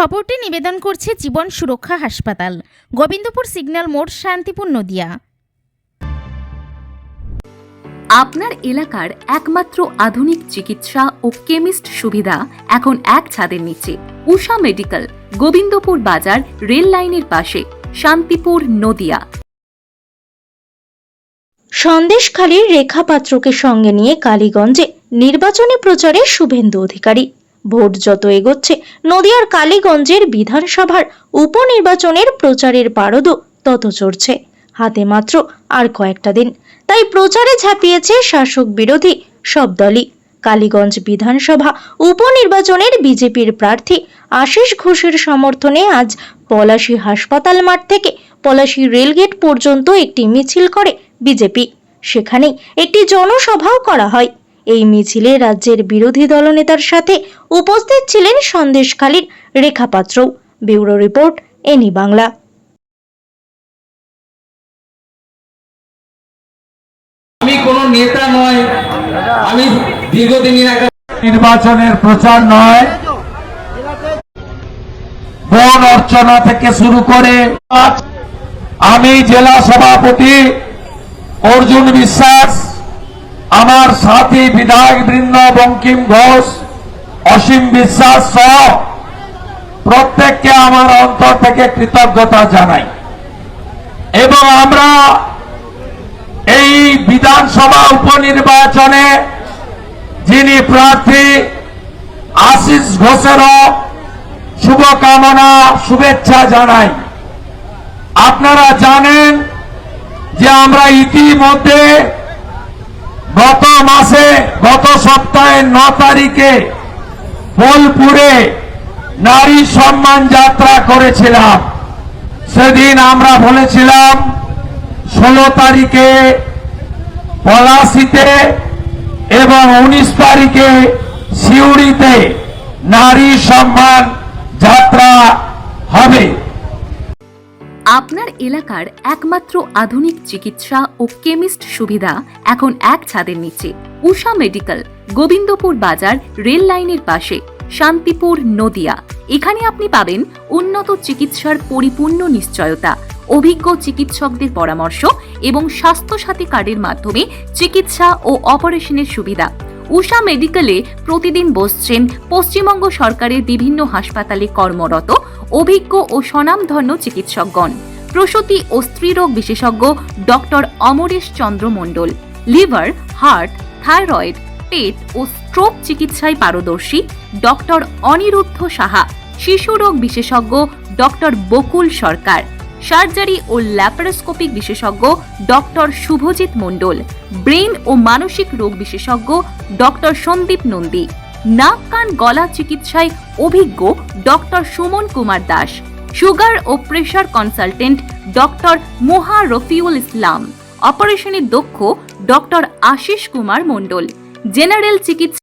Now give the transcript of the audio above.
খবরটি নিবেদন করছে জীবন সুরক্ষা হাসপাতাল। গোবিন্দপুর সিগন্যাল মোড় শান্তিপুর নদিয়া। আপনার এলাকার একমাত্র আধুনিক চিকিৎসা ও কেমিস্ট সুবিধা এখন এক ছাদের নিচে। উষা মেডিকেল গোবিন্দপুর বাজার রেল লাইনের পাশে শান্তিপুর নদিয়া। সন্দেশখালীর রেখা পাত্রকে সঙ্গে নিয়ে কালীগঞ্জে নির্বাচনী প্রচারে শুভেন্দু অধিকারী। ভোট যত এগোচ্ছে, নদিয়ার কালীগঞ্জের বিধানসভার উপনির্বাচনের প্রচারের পারদও তত চড়ছে। হাতে মাত্র আর কয়েকটা দিন, তাই প্রচারে ঝাঁপিয়েছে শাসক বিরোধী সব দলই। কালীগঞ্জ বিধানসভা উপনির্বাচনের বিজেপির প্রার্থী আশিস ঘোষের সমর্থনে আজ পলাশী হাসপাতাল মাঠ থেকে পলাশী রেলগেট পর্যন্ত একটি মিছিল করে বিজেপি। সেখানেই একটি জনসভাও করা হয়। এই মিছিলে রাজ্যের বিরোধী দলনেতার সাথে উপস্থিত ছিলেন সন্দেশখালীর রেখা পাত্রও ব্যুরো রিপোর্ট এনি বাংলা। আমি কোনো নেতা নয় আমি দীর্ঘদিনের একটা নির্বাচনের প্রচার নয়। বন অর্চনা থেকে শুরু করে আমি জেলা সভাপতি অর্জুন বিশ্বাস আমার সাথী বিধায়ক বৃন্দ বঙ্কিম ঘোষ, অসীম বিশ্বাস সহ প্রত্যেককে আমার অন্তর থেকে কৃতজ্ঞতা জানাই। এবং আমরা এই বিধানসভা উপনির্বাচনে যিনি প্রার্থী আশিস ঘোষেরও শুভকামনা, শুভেচ্ছা জানাই। আপনারা জানেন যে আমরা ইতিমধ্যে সপ্তাহের ন তারিখে বোলপুরে নারী সম্মান যাত্রা করেছিলাম। সেদিন আমরা বলেছিলাম, ষোলো তারিখে পলাশিতে এবং উনিশ তারিখে সিউড়িতে নারী সম্মান আপনার এলাকার একমাত্র আধুনিক চিকিৎসা ও কেমিস্ট সুবিধা এখন এক ছাদের নিচে। উষা মেডিকেল, গোবিন্দপুর বাজার, রেল লাইনের পাশে, শান্তিপুর, নদিয়া। এখানে আপনি পাবেন উন্নত চিকিৎসার পরিপূর্ণ নিশ্চয়তা, অভিজ্ঞ চিকিৎসকদের পরামর্শ এবং স্বাস্থ্যসাথী কার্ডের মাধ্যমে চিকিৎসা ও অপারেশনের সুবিধা। উষা মেডিকেলে প্রতিদিন বসছেন পশ্চিমবঙ্গ সরকারের বিভিন্ন হাসপাতালে কর্মরত অভিজ্ঞ ও স্বনামধন্য চিকিৎসকগণ। প্রসূতি ও স্ত্রীরোগ বিশেষজ্ঞ doctor Amaresh Chandra Mondal, liver, heart, thyroid, পেট ও স্ট্রোক চিকিৎসায় পারদর্শী ডক্টর অনিরুদ্ধ সাহা শিশুরোগ বিশেষজ্ঞ ডক্টর বকুল সরকার, সার্জারি ও ল্যাপারোস্কোপিক বিশেষজ্ঞ ডক্টর শুভজিৎ মণ্ডল ব্রেন ও মানসিক রোগ বিশেষজ্ঞ ডক্টর সন্দীপ নন্দী। নাক কান গলা চিকিৎসায় অভিজ্ঞ ডক্টর সুমন কুমার দাস, সুগার ও pressure consultant doctor Moha Rafiul Islam অপারেশনের দক্ষ ডক্টর আশিস কুমার মণ্ডল, জেনারেল চিকিৎসা